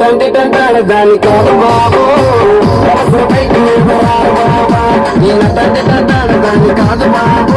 తండ్రి తంటాడు దాని కాదు బాబు. బాబా ఈయన తండ్రి తంటాడు దాని కాదు బాబు.